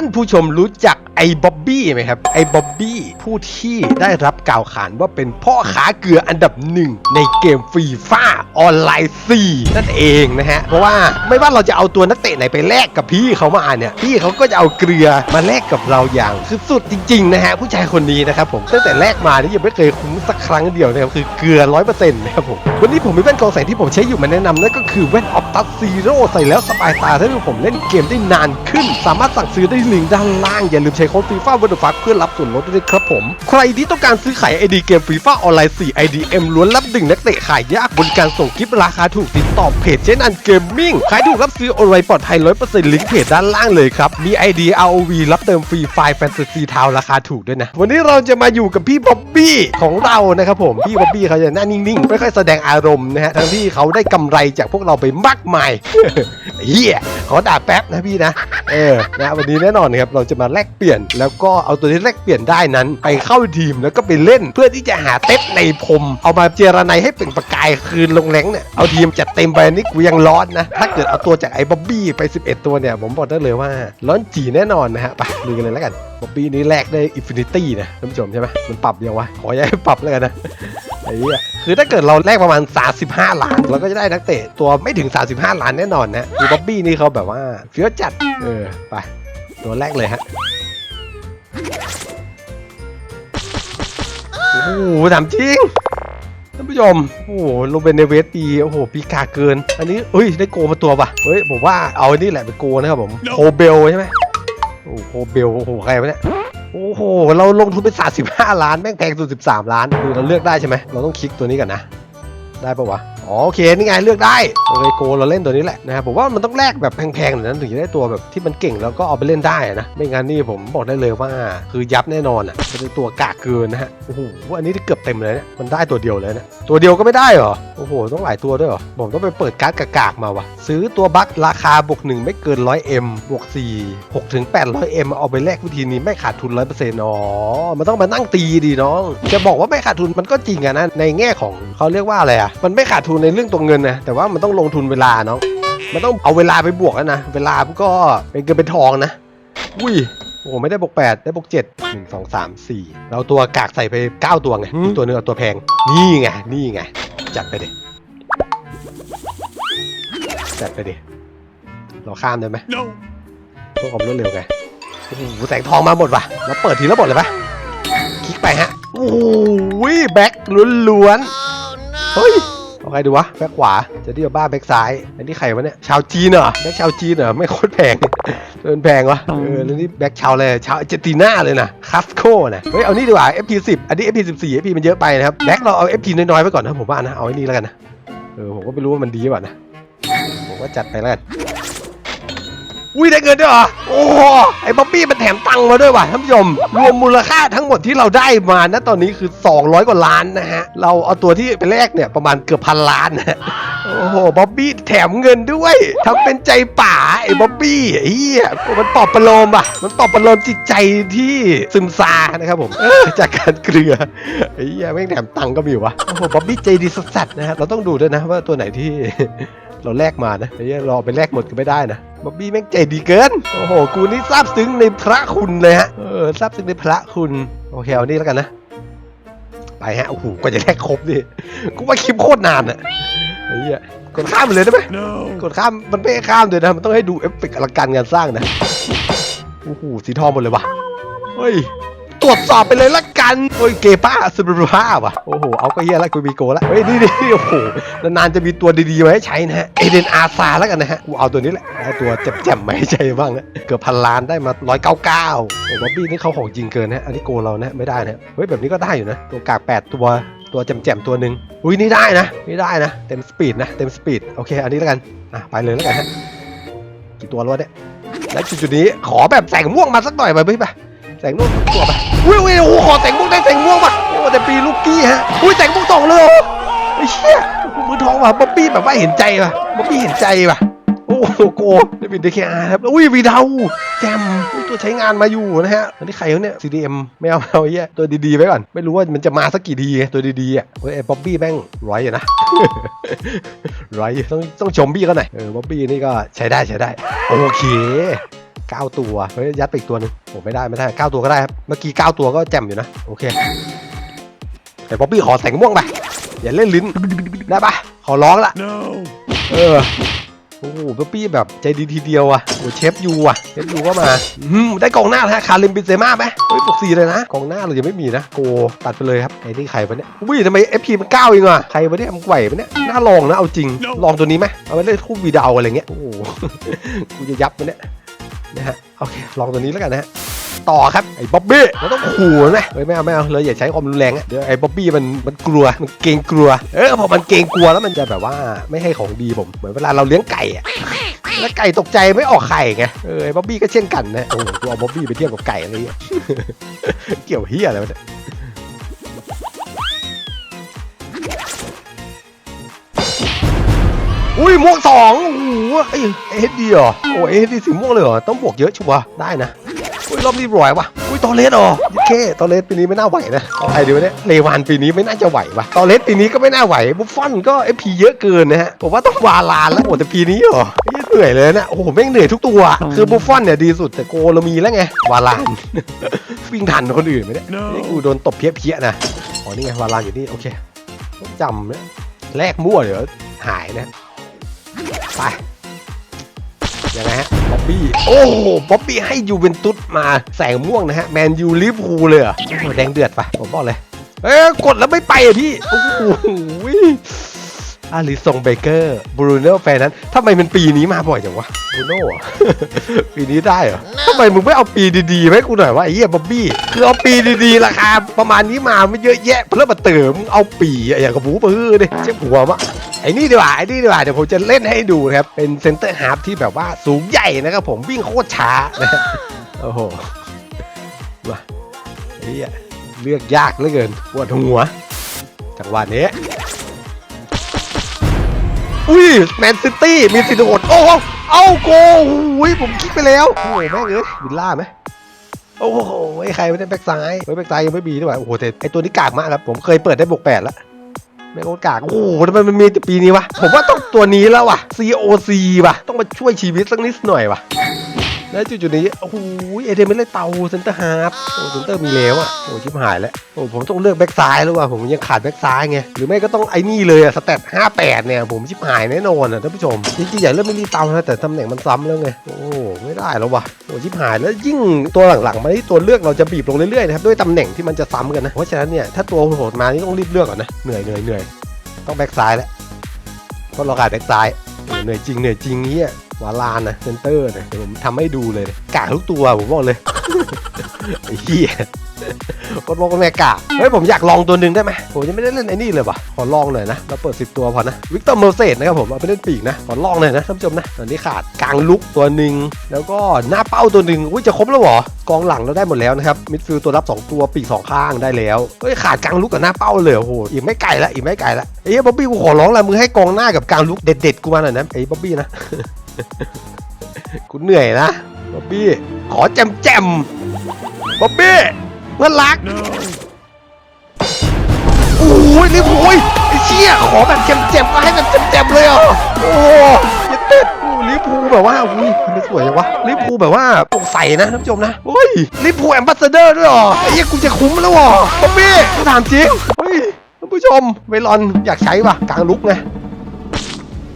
ท่านผู้ชมรู้จัก ไอ้บ๊อบบี้ไหมครับ ไอ้บ๊อบบี้ผู้ที่ได้รับกล่าวขานว่าเป็นพ่อค้าเกลืออันดับหนึ่งในเกมฟรีฟ่าออนไลน์4นั่นเองนะฮะ เพราะว่าไม่ว่าเราจะเอาตัวนักเตะไหนไปแลกกับพี่เขามาเนี่ย พี่เขาก็จะเอาเกลือมาแลกกับเราอย่างสุดๆจริงๆนะฮะผู้ชายคนนี้นะครับผมตั้งแต่แรกมานี่ยังไม่เคยคุ้มสักครั้งเดียวนะครับคือเกลือร้อยเปอร์เซ็นต์นะครับผมวันนี้ผมมีแว่นกองแสงที่ผมใช้อยู่มาแนะนำนั่นก็คือแว่นออ t ตัสซีโร่ใส่แล้วสบายตาถ้าผมเล่นเกมได้นานขึ้น สามารถสั่งซื้อได้ที่ลิงก์ด้านล่างอย่าลืมใช้โค้ดฟีฟ่าวันเดอร์ฟักเพื่อรับส่วนลดด้วยครับผม ใครที่ต้องการซื้อขายไอดีเกมฟีฟ่าออนไลน์4 IDM ล้วนรับดึงนักเตะขายยากบนการส่งคลิปราคาถูกติดต่อเพจเจนันเกมมิ่งขายถูกรับซื้อออนไลน์ปลอดภัย100%ลิงก์เพจด้านล่างเลยครับ มี ID ROV รับเติมฟรีไฟล์แฟนตาซีทาวราคาถูกด้วยนะ วันนี้เราจะมาอยู่กับพี่บ๊อบบี้ของเรานะครับผม พี่บ๊อบบี้เขาจะหน้านิ่งๆ ไม่ค่อยแสดงอารมณ์นะฮะ ทั้งที่เขาได้กำไรจากพวกเราไปมากมาย เฮียขอด่าแป๊บนะพี่นะ เออ นะวันนี้แน่นอนครับเราจะมาแลกเปลี่ยน แล้วก็เอาตัวที่แลกเปลี่ยนได้นั้น ไปเข้าทีมแล้วก็ไปเล่นเพื่อที่จะหาเต็ปในพรมเอามาเจรไนให้เป็นประกายคืนลงแรงเนี่ยเอาทีมจัดเต็มไปนนี้กูยังร้อนนะ ถ้าเกิดเอาตัวจากไอ้บ๊อบบี้ไป 11 ตัวเนี่ย ผมบอกได้เลยว่าร้อนจีแน่นอนนะฮะไปลุยกันเลยแล้วกันบ๊อบบี้นี้แลกได้อินฟินิตี้นะท่านผู้ชมใช่ไหมมันปรับยังวะขออย่าให้ปรับแล้วกันนะ ไอ้เหี้ยคือถ้าเกิดเราแลกประมาณ 35 ล้าน เราก็จะได้นักเตะตัวไม่ถึง 35 ล้านแน่นอนนะคือบ๊อบบี้นี่เขาแบบว่าเฟี้ยวจัด เออ ไป ตัวแรกเลยฮะ โอ้โหถามจริงท่านผู้ชม โอ้โหลงเป็นในเวสปีโอ้โห ปีกาเกิน อันนี้เอ้ย ได้โกมาตัวป่ะ เฮ้ย ผมว่าเอาอันนี้แหละเป็นโกนะครับผม โคเบลใช่ไหมโอ้โห โคเบล โอ้โห ใครวะเนี่ย โอ้โห เราลงทุนไป35ล้าน แม่งแพงสุด13ล้านคือเราเลือกได้ใช่ไหม เราต้องคลิกตัวนี้ก่อนนะ ได้ปะวะ อ๋อโอเคนี่ไงเลือกได้โอเคโกเราเล่นตัวนี้แหละนะครับผมว่ามันต้องแลกแบบแพงๆหน่อยนั้นถึงจะได้ตัวแบบที่มันเก่งแล้วก็เอาไปเล่นได้นะไม่งั้นนี่ผมบอกได้เลยว่าคือยับแน่นอนอะเป็นตัวกากเกินนะฮะโอ้โหอันนี้ที่เกือบเต็มเลยเนี่ยมันได้ตัวเดียวเลยนะตัวเดียวก็ไม่ได้เหรอโอ้โหต้องหลายตัวด้วยเหรอผมต้องไปเปิดการ์ดกากๆมาวะซื้อตัวบัคราคาบวกหนึ่งไม่เกิน 100M บวก4 6ถึง 800M เอาไปแลกวิธีนี้ไม่ขาดทุน 100%อ๋อมันต้องมานั่งตีดีน้อง จะบอกว่าไม่ขาดทุนมันก็จริงอะนะในแง่ของเขาเรียกว่าอะไรอะมันไม่ขาดทุนในเรื่องตัวเงินนะแต่ว่ามันต้องลงทุนเวลาน้องมันต้องเอาเวลาไปบวกแล้วนะเวลามันก็เป็นเงินเป็นทองนะอุ้ยโอ้โหไม่ได้บวก8ได้บวก7 1 2 3 4 เราตัวกากใส่ไป 9 ตัวไงอีกตัวหนึงเอาตัวแพง นี่ไง นี่ไง จัดไปดิจัดไปดิเราข้ามได้ไหม No. เพื่อความรวดเร็วไงโอ้โหแสงทองมาหมดว่ะเราเปิดทีละหมดเลยปะคลิกไปฮะ โอ้โหแบ็คล้วนๆ เฮ้ยเอาใครดูวะแบ็คขวาจะดีกว่าบ้าแบ็คซ้ายอันนี้ใครวะเนี่ยชาวจีนเหรอแบ็คชาวจีนเหรอไม่โคตรแพงเดินแพงวะเออแล้วนี่แบ็คชาวอะไรชาวอาร์เจนตินาเลยนะคัสโคนะเฮ้ยเอานี่ดีกว่า FP10 อันนี้ FP14 FP มันเยอะไปนะครับแบ็คเราเอา FP น้อยๆไว้ก่อนนะผมว่านะเอาไอ้นี่แล้วกันนะเออผมก็ไม่รู้ว่ามันดีป่ะนะผมก็จัดไปแล้วกัน อุ้ยได้เงินด้วยเหรอ โอ้โหไอ้บ๊อบบี้มันแถมตังค์มาด้วยว่ะท่านผู้ชม รวมมูลค่าทั้งหมดที่เราได้มานะตอนนี้คือ 200 กว่าล้านนะฮะ เราเอาตัวที่ไปแลกเนี่ยประมาณเกือบพันล้านนะโอ้โหบ๊อบบี้แถมเงินด้วยทำเป็นใจป่าไอ้บ๊อบบี้เหี้ยมันปอบประโลมอะ มันปอบประโลมจิตใจที่ซึมซานะครับผมจากการเกลือเหี้ยแม่งแถมตังค์ก็มีวะโอ้โหบ๊อบบี้ใจดีสัสๆนะฮะเราต้องดูด้วยนะว่าตัวไหนที่เราแลกมานะเหี้ยเราเอาไปแลกหมดก็ไม่ได้นะ บ๊อบบี้แม่งใจดีเกิน โอ้โห กูนี่ซาบซึ้งในพระคุณเลยฮะ เออซาบซึ้งในพระคุณ โอเค เอานี่แล้วกันนะ ไปฮะ โอ้โห กว่าจะแลกครบดิกูว่าคลิปโคตรนานอะไอ้เหี้ย กดข้ามไปเลยได้ไหม No. กดข้าม มันไม่ให้ข้ามเลยนะ มันต้องให้ดูเอฟเฟกต์อลังการงานสร้างนะ โอ้โห สีทองหมดเลยว่ะ เฮ้ย ตรวจสอบไปเลยละกัน โอ้ยเกป้าสุบภาพว่ะโอ้โห เอาก็เฮียล้วกูมีโกล้วเฮ้ยนี่นี่โอ้โห นานๆจะมีตัวดีๆมาให้ใช้นะฮะ เอเดนอาซาแล้วกันนะฮะ กูเอาตัวนี้แหละเอาตัวแจ่มๆมาให้ใช้บ้างนะเกือบพันล้านได้มา199โอ้บ๊อบบี้นี่เขาของจริงเกินนะอันนี้โกเรานะไม่ได้นะเฮ้ยแบบนี้ก็ได้อยู่นะ ตัวกากแปดตัวตัวแจ่มๆตัวหนึ่งอุ้ยนี่ได้นะนี่ได้นะ เต็มสปีดนะเต็มสปีดโอเค อันนี้แล้วกันอะไปเลยแล้วกันฮะกี่ตัวแล้ววะเนี่ยและจุดๆนี้ขอแบบแสงม่วงมาสักหน่อยไปพี่ไป แสงม่วงตัวไปอุ้ยอุ้ยโอ้โหขอแสงม่วงได้แสงม่วงป่ะโอ้แต่ปีลูกกี้ฮะอุ้ยแสงม่วงสองเลยเหรอไอ้เชี่ยมือทองว่ะบ๊อบบี้แบบว่าเห็นใจว่ะบ๊อบบี้เห็นใจว่ะโอ้โหโกได้เป็นเดคอาร์ครับอุ้ยวีดาวแจมตัวใช้งานมาอยู่นะฮะอันนี้ใครเขาเนี่ย CDM ไม่เอาไม่เอาเหี้ยตัวดีๆไว้ก่อน ไม่รู้ว่ามันจะมาสักกี่ดีตัวดีๆอะเฮ้ยไอ้บ๊อบบี้แม่งร้อยอยู่นะร้อยต้องต้องชมบี้เขาหน่อยเออบ๊อบบี้นี่ก็ใช้ได้ใช้ได้ โอเค เก้าตัวเฮ้ยยัดไปอีกตัวหนึงโอ้ไม่ได้ไม่ได้เก้าตัวก็ได้ครับ เมื่อกี้เก้าตัวก็แจ่มอยู่นะ โอเคไอ้บ๊อบบี้ขอแสงม่วงไปอย่าเล่นลิ้นได้ปะขอร้องละ No. เออโอ้โหป๊อปปี้แบบใจดีทีเดียวอะโอ้เชฟยูอะเชฟยูก็มาอืมได้กองหน้านะฮะคาริมบินเซม่าไหมเฮ้ยปกสีเลยนะกองหน้าเรายังไม่มีนะโกตัดไปเลยครับไอ้นี่ใครวะเนี่ยอุ้ยทำไมเอฟพีมันเก้าเองอะใครวะเนี่ยมันไหวปะเนี่ยน่าลองนะเอาจริงลองตัวนี้ไหมเอาไปเล่นคู่วีดาวอะไรเงี้ยโอ้โหกูจะยับมันเนี่ย นะฮะโอเคลองตัวนี้แล้วกันนะฮะต่อครับไอ้บ๊อบบี้มันต้องขู่นะเฮ้ยไม่เอาไม่เอาเลยอย่าใช้ความรุนแรงอะเดี๋ยวไอ้บ๊อบบี้มันมันกลัวมันเกรงกลัวเออพอมันเกรงกลัวแล้วมันจะแบบว่าไม่ให้ของดีผมเหมือนเวลาเราเลี้ยงไก่อะแล้วไก่ตกใจไม่ออกไข่ไงเออไอ้บ๊อบบี้ก็เช่นกันนะโอ้โหกูเอาบ๊อบบี้ไปเทียบกับไก่อะไรเงี้ยเกี่ยวเฮียอะไรวะเนี่ย อุ้ยม่วงสองโอ้โหไอ้เอสดีเหรอโอ้เอสดีสีม่วงเลยเหรอต้องบวกเยอะชัวร์ได้นะอุ้ยรอบนี้รวยวะอุ้ยตอเลสเหรอโอเคตอเลสปีนี้ไม่น่าไหวนะเอาใครดีวะเนี่ยเลวานปีนี้ไม่น่าจะไหววะตอเลสปีนี้ก็ไม่น่าไหวบุฟฟอนก็เอพีเยอะเกินนะฮะผมว่าต้องวาลานแล้วโอ้แต่ปีนี้เหรอเฮ้ยเหนื่อยเลยนะโอ้โหแม่งเหนื่อยทุกตัวคือบุฟฟอนเนี่ยดีสุดแต่โกเรามีแล้วไงวาลานวิ่งทันคนอื่นไหมเนี่ย No. นี่กูโดนตบเพี้ยๆนะอ๋อนี่ไงวาลานอยู่นี่โอเคต้องจำนะแลกมั่วเดี๋ยวหายนะ ไปยังไงฮะบ๊อบบี้ โอ้โหบ๊อบบี้ให้ยูเวนตุสมาแสงม่วงนะฮะ แมนยูลิฟพูลเลยเหรอโอ้โหแดงเดือดไปผมบอกเลย เอ้ยกดแล้วไม่ไปอะพี่ โอ้โหอาริซงเบเกอร์บรูโน่แฟนนั้นทำไมมันปีนี้มาบ่อยจังวะบรูโน่อะปีนี้ได้เหรอทำไมมึงไม่เอาปีดีๆไว้กูหน่อยวะไอ้เหี้ยบ๊อบบี้คือเอาปีดีๆราคาประมาณนี้มาไม่เยอะแยะเพื่อมาเติมเอาปีอะอย่างกับบูปื้อดิเจ็บหัวมะ ไอ้นี่ดีกว่าไอ้นี่ดีกว่าเดี๋ยวผมจะเล่นให้ดูนะครับ เป็นเซนเตอร์ฮาร์ฟที่แบบว่าสูงใหญ่นะครับผมวิ่งโคตรช้านะโอ้โหมาเหี้ยเลือกยากเหลือเกินปวดหัวจังหวะนี้อุ้ยแมนซิตี้มีสิทธิ์โดดโอ้โหเอาโกอุ้ยผมคิดไปแล้วโอ้โหแม่งเอ้ยวิลล่าไหมโอ้โหไอ้ใครไม่ได้แบ็กซ้ายเฮ้ยแบ็กซ้ายยังไม่มีด้วยโอ้โหแต่ไอ้ตัวนี้กากมากครับผมเคยเปิดได้บวกแปดแล้ว แม่งโคตรกากโอ้โหทำไมมันมีแต่ปีนี้วะ ผมว่าต้องตัวนี้แล้วว่ะ COC ว่ะ ต้องมาช่วยชีวิตสักนิดหน่อยว่ะ แล้วจุดๆนี้โอ้โหเอเดนไม่ได้เตาเซนเตอร์ฮาร์ฟโอ้เซนเตอร์มีแล้วอะโอ้ชิบหายแล้วโอ้ผมต้องเลือกแบ็กซ้ายแล้วว่ะผมยังขาดแบ็กซ้ายไงหรือไม่ก็ต้องไอ้นี่เลยอะสเตต58เนี่ยผมชิบหายแน่นอนอะท่านผู้ชมจริงๆอยากเลือกไม่รีเตานะแต่ตำแหน่งมันซ้ำแล้วไงโอ้ไม่ได้แล้วว่ะโอ้ชิบหายแล้วยิ่งตัวหลังๆมาที่ตัวเลือกเราจะบีบลงเรื่อยๆนะครับด้วยตำแหน่งที่มันจะซ้ำกันนะเพราะฉะนั้นเนี่ยถ้าตัวโหดมานี่ต้องรีบเลือกก่อนนะเหนื่อยเหนื่อยเหนื่อยต้องแบ็กซ้ายแล้วเพราะเราขาดแบ็กซ้าย เหนื่อยจริงเหนื่อยจริงเนี้ยวาลานนะเซนเตอร์เนี่ยเดี๋ยวผมทำให้ดูเลยกากทุกตัวผมบอกเลยไอ้ กดลงกันแม่กาเฮ้ยผมอยากลองตัวหนึ่งได้ไหมผมยังไม่ได้เล่นไอ้นี่เลยว่ะขอลองหน่อยนะเราเปิด 10 ตัวพอนะวิกเตอร์เมอร์เซสนะครับผมเอาไปเล่นปีกนะขอลองหน่อยนะท่านผู้ชมนะตอนนี้ขาดกลางลุกตัวหนึ่งแล้วก็หน้าเป้าตัวหนึ่งอุ้ยจะครบแล้วเหรอกองหลังเราได้หมดแล้วนะครับมิดฟิลด์ตัวรับสองตัวปีกสองข้างได้แล้วเฮ้ยขาดกลางลุกกับหน้าเป้าเลยโอ้โหอีกไม่ไกลละอีกไม่ไกลละเอ้ยบ๊อบบี้กูขอร้องละมึงให้กองหน้ากับกลางลุกเด็ดๆกูมาหน่อยนะไอ้บ๊อบบี้นะกูเหนื่อยนะบ๊อบบี้ขอแจมแจมๆบ๊อบบี้ เพื่อนรัก No. โอ้ยนี่โอ้ยไอ้เชี่ยขอแบบแจมๆก็ให้แบบแจมๆเลยเหรอะโอ้ยดเต็ดโอ้ลิเวอร์พูลแบบว่าอุ้ยมันสวยจังวะลิเวอร์พูลแบบว่าโปร่งใสนะท่านผู้ชมนะโอ้ยลิเวอร์พูลแอมบาสเดอร์ด้วยเหรอไอ้เหี้ยกูจะคุ้มแล้ววะบ๊อบบี้กูถามจริงเฮ้ยท่านผู้ชมเวลอนอยากใช้ป่ะกลางลุกไง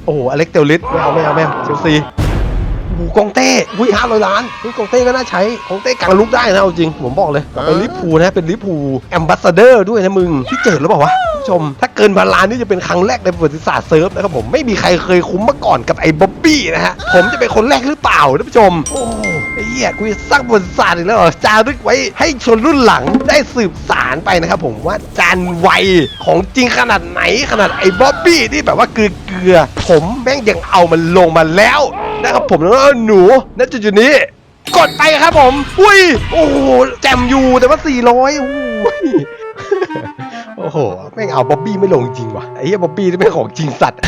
โอ้โหอเล็กเตลลิสไม่เอาไม่เอาไม่เอาเชลซีโอ้โหกองเต้อุ้ยห้าร้อยล้านอุ้ยกองเต้ก็น่าใช้กองเต้กลางลุกได้นะเอาจริง ผมบอกเลยเป็นลิเวอร์พูลนะเป็นลิเวอร์พูลแอมบาสเดอร์ด้วยนะมึงพี่เจิดหรือเปล่าวะผู้ชม ถ้าเกินพันล้านนี่จะเป็นครั้งแรกในประวัติศาสตร์เซิร์ฟนะครับผมไม่มีใครเคยคุ้มมาก่อนกับไอ้บ๊อบบี้นะฮะผมจะเป็นคนแรกหรือเปล่าท่านผู้ชมโอ้ไอ้เหี้ยกูจะสร้างประวัติศาสตร์อีกแล้วเหรอจารึกไว้ให้ชนรุ่นหลังได้สืบสารไปนะครับผมว่าจานไวของจริงขนาดไหนขนาดไอ้บ๊อบบี้ที่แบบว่าเกลือ ลือ ผมแม่งยังเอามันลงมาแล้วนะครับผมแล้วหนูณจุดๆนี้กดไปครับผม อุ้ย โอ้โห แจมอยู่แต่ว่า 400อุ้ย โอ้โห แม่งเอาบ๊อบบี้ไม่ลงจริงว่ะ ไอ้เหี้ยบ๊อบบี้นี่ไม่งของจริงสัตว์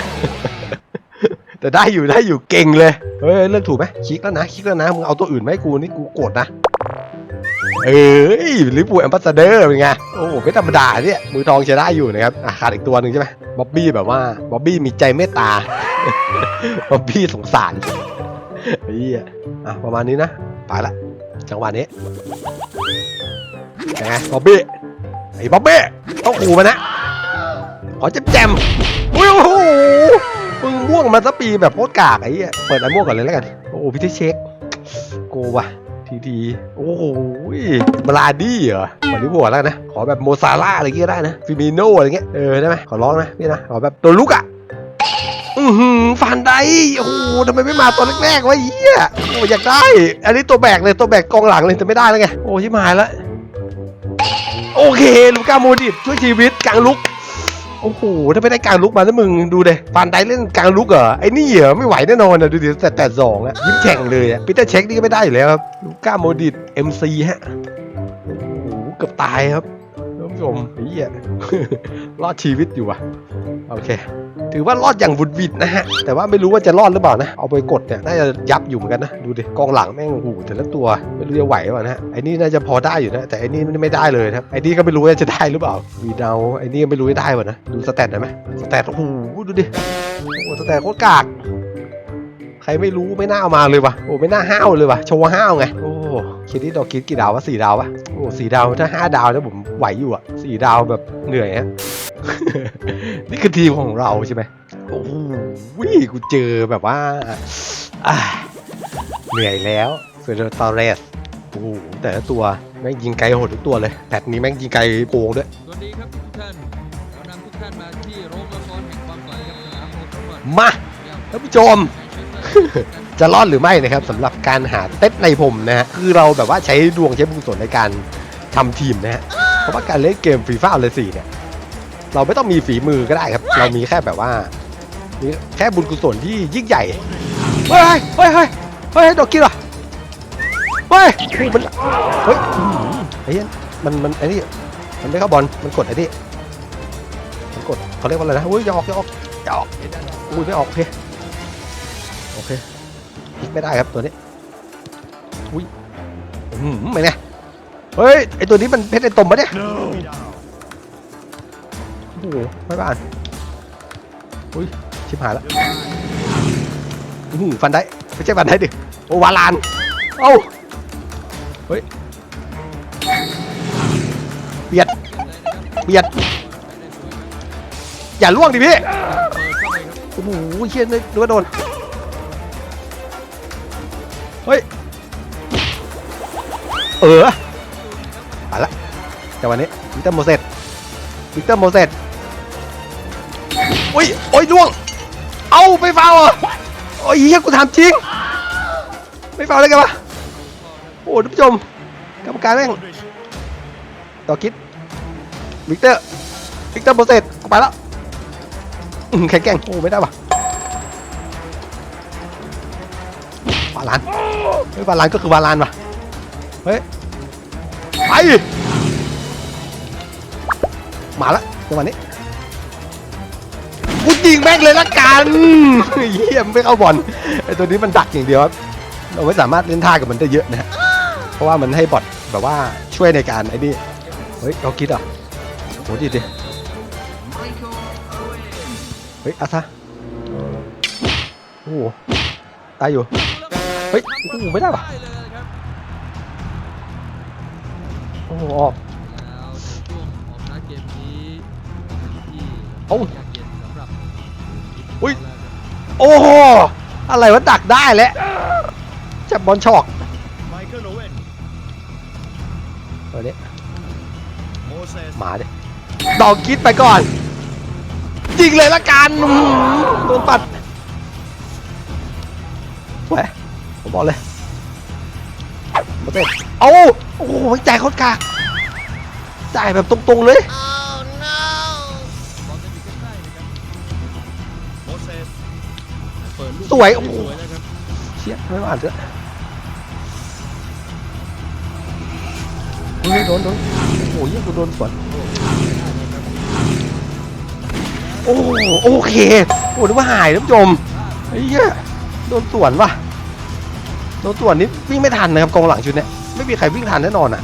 แต่ได้อยู่ได้อยู่เก่งเลย เฮ้ย เลือกถูกไหมคลิกแล้วนะคลิกแล้วนะ มึงเอาตัวอื่นไหมกูนี่กูโกรธนะ เอ้ยลิปูแอมบาสเดอร์เป็นไง โอ้โหไม่ธรรมดาเนี่ย มือทองจะได้อยู่นะครับขาดอีกตัวหนึ่งใช่ไหมบ๊อบบี้แบบว่าบ๊อบบี้มีใจเมตตาบ๊อบบี้สงสารอ้เหี้ยอะประมาณนี้นะ ไปละ จังหวะนี้ยังไงบ๊อบบี้ ไอ้บ๊อบบี้ ต้องขู่มันนะ ขอแจมแจมอุ้ยโอ้โหมึงม่วงมาสักปีแบบโคตรกากไอ้เหี้ย เปิดอันม่วงก่อนเลยแล้วกัน โอ้โหพี่ที่เช็ค โกว่ะ ทีทีโอ้โหบลาดี้เหรอวันนี้บวชแล้วนะ ขอแบบโมซาร่าอะไรเงี้ยได้นะฟิมิโนอะไรเงี้ยเออได้ไหมขอร้องนะพี่นะขอแบบตัวลุกอะอือหือฟันได้โอ้โหทำไมไม่มาตอนแรกๆวะเหี้ยโอ้อยากได้ อันนี้ตัวแบกเลยตัวแบกกองหลังเลยแต่ไม่ได้แล้วไงโอ้ชิบหายแล้วโอเคลูก้าโมดิตช่วยชีวิตกลางลุก โอ้โหถ้าไม่ได้กลางลุกมาแล้วมึงดูเดฟันได้เล่นกลางลุกเหรอไอ้นี่เหรอไม่ไหวแน่นอนอะดูดิแต่แต่สองอะยิ้มแฉ่งเลยอะพีเตอร์เช็คนี่ก็ไม่ได้อยู่แล้วครับลูก้าโมดิต MC ฮะโอ้โหเกือบตายครับ ผู้ชมไอ้เหี้ยรอดชีวิตอยู่ว่ะโอเค ถือว่ารอดอย่างบุดบิดนะฮะ แต่ว่าไม่รู้ว่าจะรอดหรือเปล่านะ เอาไปกดเนี่ยน่าจะยับอยู่เหมือนกันนะ ดูดิกองหลังแม่งโอ้โหแต่ละตัวไม่รู้จะไหวหรือเปล่านะฮะไอ้นี่น่าจะพอได้อยู่นะ แต่ไอ้นี่ไม่ได้เลยนะครับไอ้นี่ก็ไม่รู้ว่าจะได้หรือเปล่าวีดาวไอ้นี่ก็ไม่รู้จะได้ป่ะนะดูสแตทได้ไหมสแตทโอ้โหดูดิโอ้โหสแตทโคตรกาก ใครไม่รู้ไม่น่าเอามาเลยว่ะโอ้ไม่น่าห้าวเลยว่ะโชว์ห้าวไงโอ้คิดที่ดอกคิดกี่ดาววะสี่ดาววะโอ้สี่ดาวถ้าห้าดาวเนี่ยผมไหวอยู่อะสี่ดาวแบบเหนื่อยฮะนี่คือทีมของเราใช่ไหมโอ้โหกูเจอแบบว่าอ่าเหนื่อยแล้วเฟเดอร์ตอเรสโอ้โหแต่ละตัวแม่งยิงไกลโหดทุกตัวเลยแพทนี้แม่งยิงไกลโกงด้วยสวัสดีครับทุกท่านเรานำทุกท่านมาที่โรงละครแห่งความฝันกับสนามโอทมมาท่านผู้ชม จะรอดหรือไม่นะครับสำหรับการหาเต็ดในผมนะฮะคือเราแบบว่าใช้ดวงใช้บุญกุศลในการทำทีมนะฮะเพราะว่าการเล่นเกมฟรีฟ้าเลยสี่เนี่ยเราไม่ต้องมีฝีมือก็ได้ครับ เรามีแค่แบบว่ามีแค่บุญกุศลที่ยิ่งใหญ่เฮ้ยเฮ้ยเฮ้ยเฮ้ยดอกกี้เหรอเฮ้ยโอ้โหมันเฮ้ยอื้อหือไอ้เหี้ยมันมันไอ้นี่มันไม่เข้าบอลมันกดไอ้นี่มันกดเขาเรียกว่าอะไรนะอุ้ยอย่าออกอย่าออกอย่าออกอุ้ยไม่ออกโอเคโอ เคพลิกไม่ได้ครับตัวนี้อุ้ยอืมไม่ไงเฮ้ยไอตัวนี้มันเพชรไอตมปะเนี่ยโอ้โหไม่บ้านอุ้ยชิบหายแล้วอืมฟันได้ไม่ใช่ฟันได้ดิโอวาลานเอ้าเฮ้ยเบียดเบียดอย่าล่วงดิพี่โอ้โหเชี่ยนึกนึกว่าโดน เฮ้ย เออไปละแต่วันนี้วิกเตอร์โมเสสวิกเตอร์โมเสสอุ้ยโอ้ยล่วง เอาไปฟาวล์เหรอโอ้ยเฮียกูถามจริง ไม่ฟาวล์ได้ไงวะโอ้ท่านผู้ชมกรรมการแม่งต่อคิดวิกเตอร์วิกเตอร์โมเสสกูไปแล้วแข็งแกร่งโอ้ไม่ได้ปะาลานเฮ้ยวาลานก็คือวาลานว่ะเฮ้ยไปมาละจังหวะนี้กูยิงแม่งเลยละกันเยี่ยมไม่เข้าบอลไอตัวนี้มันดักอย่างเดียวครับเราไม่สามารถเล่นท่ากับมันได้เยอะนะฮะเพราะว่ามันให้บอทแบบว่าช่วยในการไอ้นี่เฮ้ยเราคิดอะโหดิดิเฮ้ยอาซาโอ้โหตายอยู่ ฮ้ยโอ้โหไม่ได้ปะได้เลยครับโอ้โหออก แล้วช่วงออกท้ายเกมนี้ที่เอ้า ยากเย็นสำหรับอุ๊ยโอ้โห อะไรวะดักได้แล้วจับบอลชอกไมเคิลโอเว่นตัวนี้โมเสสหมาดิดอกคิดไปก่อนยิงเลยละกันอื้อหือโดนปัด บอกเลยมาเต้เอาโอ้โหจ่ายโคตรกากจ่ายแบบตรงๆเลยบอลจะอยู่ใกล้ๆนะครับโมเสสเปิดลูกสวยโอ้โหสวยนะครับเชี่ยไม่อ่านเถอะเฮ้ยโดนโดนโอ้โหเยี่ยมโดนสวนโอ้โหโอเคโอ้นึกว่าหายท่านผู้ชมไอ้เหี้ยโดนสวนว่ะ โดนสวนนี่วิ่งไม่ทันนะครับกองหลังชุดนี้ไม่มีใครวิ่งทันแน่นอนอะ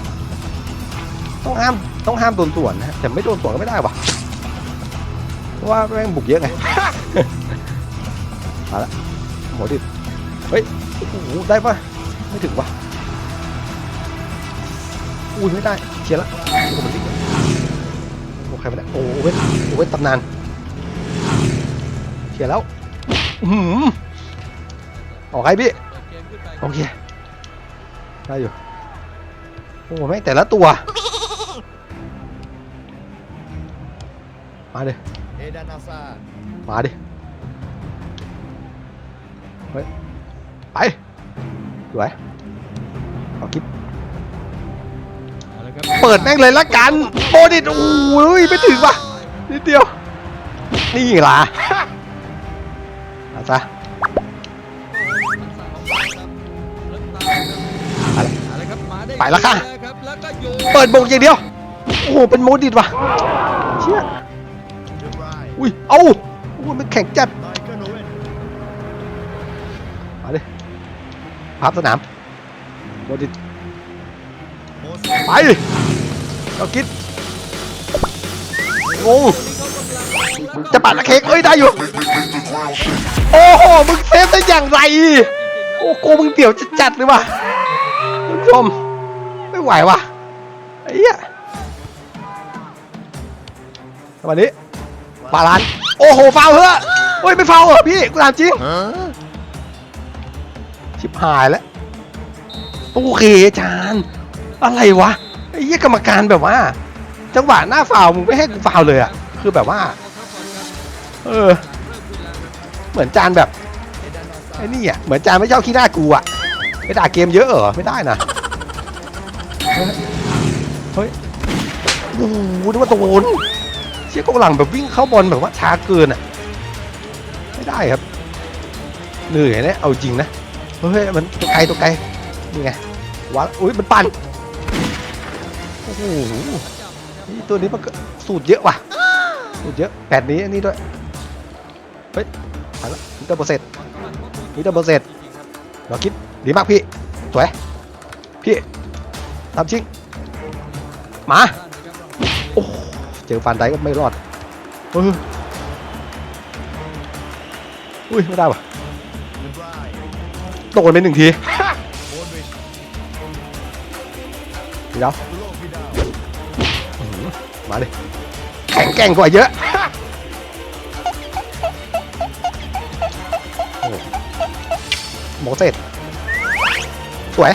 ต้องห้ามต้องห้ามโดนสวนนะแต่ไม่โดนสวนก็ไม่ได้ว่ะว่าแม่งบุกเยอะไงมาละหมอดิเฮ้ยโอ้โหได้ปะไม่ถึงวะอุ้ยไม่ได้เชียร์ละโอ้โอเคไม่ได้โอ้เว้ยโอ้เว้ยตำนานเชียร์แล้วอือหืมออกใครพี่ โอเค ได้อยู่ โอ้แม่งแต่ละตัว มาดิ เอดานาซามาดิ เฮ้ย ไปสวยเอาคลิปเอาละครับเปิดแม่งเลยละกันโบดิตโอ้ยไม่ถึงว่ะนิดเดียว นี่ล่ะ เอาซะ ได้ไปแล้วค่ะครับแล้วก็โยนเปิดบงอย่างเดียว โอ้โห เป็นโมดิตว่ะ เชี่ยเดบรายอุ้ย เอ้าโอ้ยมันแข็งจัดไมเคิลโอเวนมาดิพับสนามโมดิตโมเสสไปเอาคิดงงจะปัดตะเค้กเอ้ยได้อยู่ โอ้โห มึงเซฟได้อย่างไร โอ้โกมึงเดี่ยวจัดๆเลยว่ะคุณผู้ชม ไม่ไหวว่ะไอ้เหี้ยวันนี้ปาลันโอ้โหฟาวเหรอเฮ้ยไม่ฟาวเหรอพี่กูถามจริงชิบหายแล้วโอเคอาจารย์อะไรวะไอ้เหี้ยกรรมการแบบว่า จังหวะหน้าฟาวมึงไม่ให้กูฟาวเลยอะคือแบบว่า เออ เหมือนจานแบบเอดานาซาไอ้นี่อะเหมือนจานไม่ชอบขี้หน้ากูอะไปด่าเกมเยอะเหรอไม่ได้นะ เฮ้ยโอ้โหนึกว่าโดนเชี่ยกองหลังแบบวิ่งเข้าบอลแบบว่าช้าเกินอะ ไม่ได้ครับ เหนื่อยนะเอาจริงนะ เฮ้ย มันตัวไกลตัวไกลนี่ไงวัดอุ้ยมันปั่นโอ้โหนี่ตัวนี้มันสูตรเยอะว่ะ สูตรเยอะแปดนี้อันนี้ด้วย เฮ้ยผ่านแล้วมิเตอร์เปอร์เซ็นต์มิเตอร์เปอร์เซ็นต์เราคิดดีมากพี่ สวย พี่ ทำชิงมาโอ้เจอฟันไดก็ไม่รอดเฮ้ยอุ้ยไม่ได้ว่ะเดบรายโดนไปหนึ่งทีโอนวิชเดี๋ยวตุโลฟิดาวมาเลยแข็งแกร่งกว่าเยอะโอ้โมเสสสวย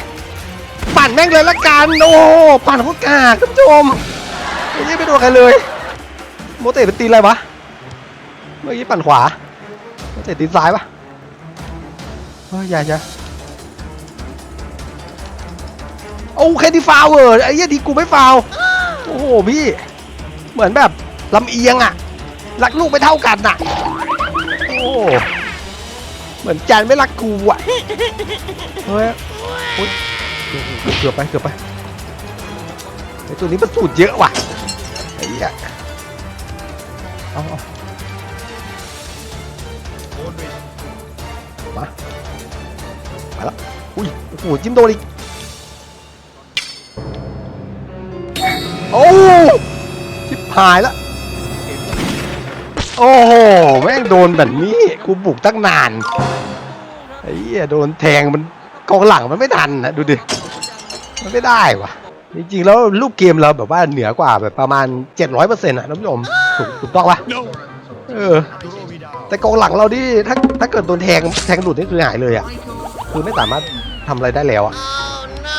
ปั่นแม่งเลยละกัน โอ้ปั่นโคตรกากท่านผู้ชมไม่ใช่ไปโดนใครเลยโมเตสเป็นตีนอะไรวะเมื่อกี้ปั่นขวาโมเตสตีนซ้ายวะเฮ้ยอย่าอย่าโอ้แค่ที่ฟาวเวอร์ไอ้เหี้ยที่กูไม่ฟาวโอ้โหพี่ เหมือนแบบลำเอียงอะรักลูกไม่เท่ากันอะโอ้เหมือนจานไม่รักกูอะเฮ้ย เกือบไปเกือบไปไอตัวนี้มันสูตเยอะว่ะไอ้เหี้ยเอาเอามาไปแล้วอุ้ยโอ้โหจิ้มโดนอีกโอ้ชิบหายแล้วโอ้โหแม่งโดนแบบนี้กูบุกตั้งนานไอ้เหี้ยโดนแทงมันกองหลังมันไม่ทันนะดูดิ มันไม่ได้วะจริงๆแล้วรูปเกมเราแบบว่าเหนือกว่าแบบประมาณ 700%อะท่านผู้ชมถูกถูกต้องปะเออตุโลฟิดาวแต่กองหลังเราดิถ้าถ้าเกิดโดนแทงแทงหลุดนี่คือหายเลยอะคือไม่สามารถทำอะไรได้แล้วอะ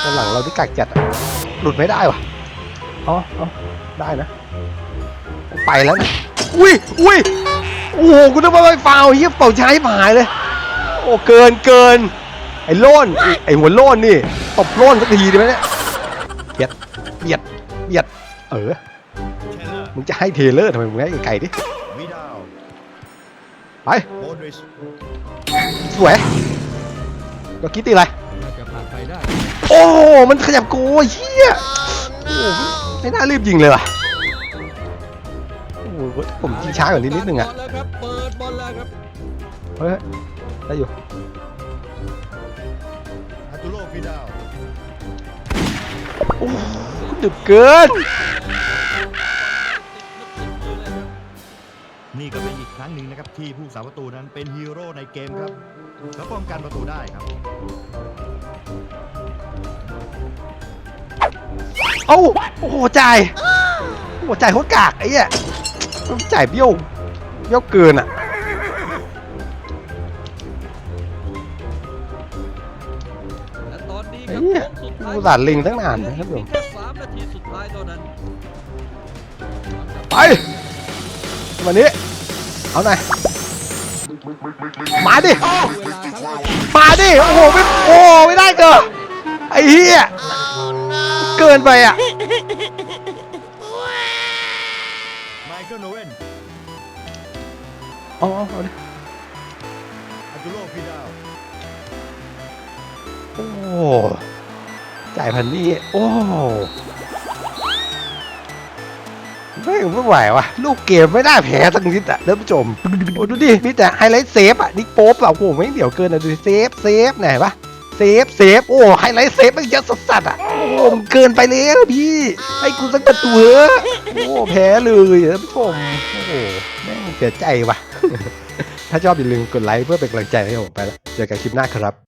กองหลังเราที่กักจัดอะหลุดไม่ได้วะอ๋ออ๋อได้นะไปแล้วนะอุ้ยอุ้ยโอ้โหกูนึกว่าไม่ฟาวล์เฮียเป่าใช้หายเลย โอ้เกินเกินไอ้โล่นไอ้ไอ้หัวโล่นนี่ ตบโล่นสักทีดีไหมเนี่ยเบียดเบียดเบียด เออเทเลอร์มึงจะให้เทเลอร์ทำไมมึงให้ไอ้ไก่ดิวิดาวไปโอนวิชสวยเราคิดตีอะไรน่าจะผ่านไปได้โอ้โหมันขยับโกยเฮียโอ้โหไม่น่ารีบยิงเลยว่ะโอ้โหผมยิงช้ากว่านี้นิดนึงอะบลแล้วครับเปิดบอลแล้วครับเฮ้ยได้อยู่อาตุโลฟิดาว โอ้โหดึบเกิน นี่ก็เป็นอีกครั้งหนึ่งนะครับที่ผู้สาประตูนั้นเป็นฮีโร่ในเกมครับและป้องกันประตูได้ครับ เอ้าโอ้โหจ่ายโอ้โหจ่ายโคตรกากไอ้เหี้ยมันจ่ายเบี้ยวเบี้ยวเกินอะและ โค้งสุดท้ายกูสาดลิงตั้งนานนะครับผมแค่สามนาทีสุดท้ายเท่านั้นไปวันนี้เอาหน่อยมาดิมาดิโอ้โหไม่โอ้ไม่ได้เกินไอ้เหี้ยเกินไปอะไมเคิลโนเวนอ๋อเอาดิอาตุโลฟิดาวโอ้ จ่ายพันนี่โอ้ไม่ไม่ไหววะลูกเกมไม่ได้แพ้ทั้งนิดอะท่านผู้ชมโอ้ดูดิมีแต่ไฮไลท์เซฟอะนี่โป๊ปอะโอ้โหไม่เดี๋ยวเกินอะดูเซฟเซฟไหนปะเซฟเซฟโอ้ไฮไลท์เซฟมันเยอะสัสๆอะโอ้มันเกินไปแล้วพี่ให้กูสักประตูเถอะโอ้แพ้เลยท่านผู้ชมโอ้โหแม่งเสียใจว่ะ ถ้าชอบอย่าลืมกดไลค์เพื่อเป็นกำลังใจให้ผมไปแล้วเจอกันคลิปหน้าครับ